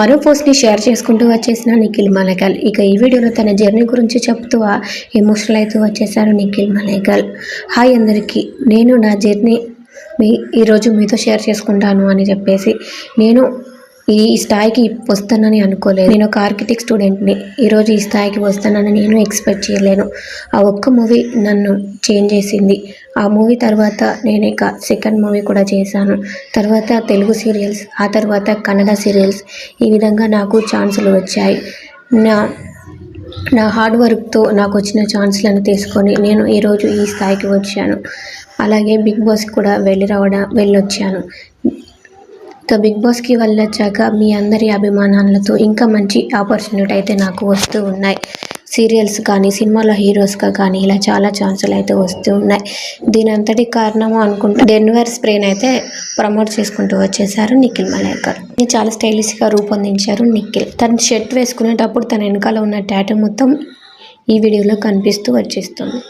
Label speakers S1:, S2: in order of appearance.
S1: మరో పోస్ట్ని షేర్ చేసుకుంటూ వచ్చేసిన నిఖిల్ మలేకల్. ఇక ఈ వీడియోలో తన జర్నీ గురించి చెప్తూ ఎమోషనల్ అవుతూ వచ్చేసారు నిఖిల్ మలేకల్. హాయ్ అందరికీ నేను నా జర్నీ మీ ఈరోజు మీతో షేర్ చేసుకుంటాను అని చెప్పేసి నేను ఈ స్థాయికి వస్తానని అనుకోలేదు. నేను ఒక ఆర్కిటెక్ట్ స్టూడెంట్ని. ఈరోజు ఈ స్థాయికి వస్తానని నేను ఎక్స్పెక్ట్ చేయలేను. ఆ ఒక్క మూవీ నన్ను చేంజ్ చేసింది. ఆ మూవీ తర్వాత నేను ఇక సెకండ్ మూవీ కూడా చేశాను. తర్వాత తెలుగు సీరియల్స్ ఆ తర్వాత కన్నడ సీరియల్స్ ఈ విధంగా నాకు ఛాన్సులు వచ్చాయి. నా నా హార్డ్ వర్క్తో నాకు వచ్చిన ఛాన్స్లను తీసుకొని నేను ఈరోజు ఈ స్థాయికి వచ్చాను. అలాగే బిగ్ బాస్ కూడా వెళ్ళి రావడం వెళ్ళొచ్చాను. ఇక బిగ్ బాస్కి వెళ్ళొచ్చాక మీ అందరి అభిమానాలతో ఇంకా మంచి ఆపర్చునిటీ అయితే నాకు వస్తూ ఉన్నాయి. సీరియల్స్ కానీ సినిమాలో హీరోస్గా కానీ ఇలా చాలా ఛాన్సులు అయితే వస్తూ ఉన్నాయి. దీని అంతటి కారణము అనుకుంటా డెన్వర్ స్ప్రేన్ అయితే ప్రమోట్ చేసుకుంటూ వచ్చేసారు నిఖిల్ మలేకర్ చాలా స్టైలిష్గా రూపొందించారు నిఖిల్. తన షర్ట్ వేసుకునేటప్పుడు తన వెనకాల ఉన్న టాటూ మొత్తం ఈ వీడియోలో కనిపిస్తూ వచ్చేస్తుంది.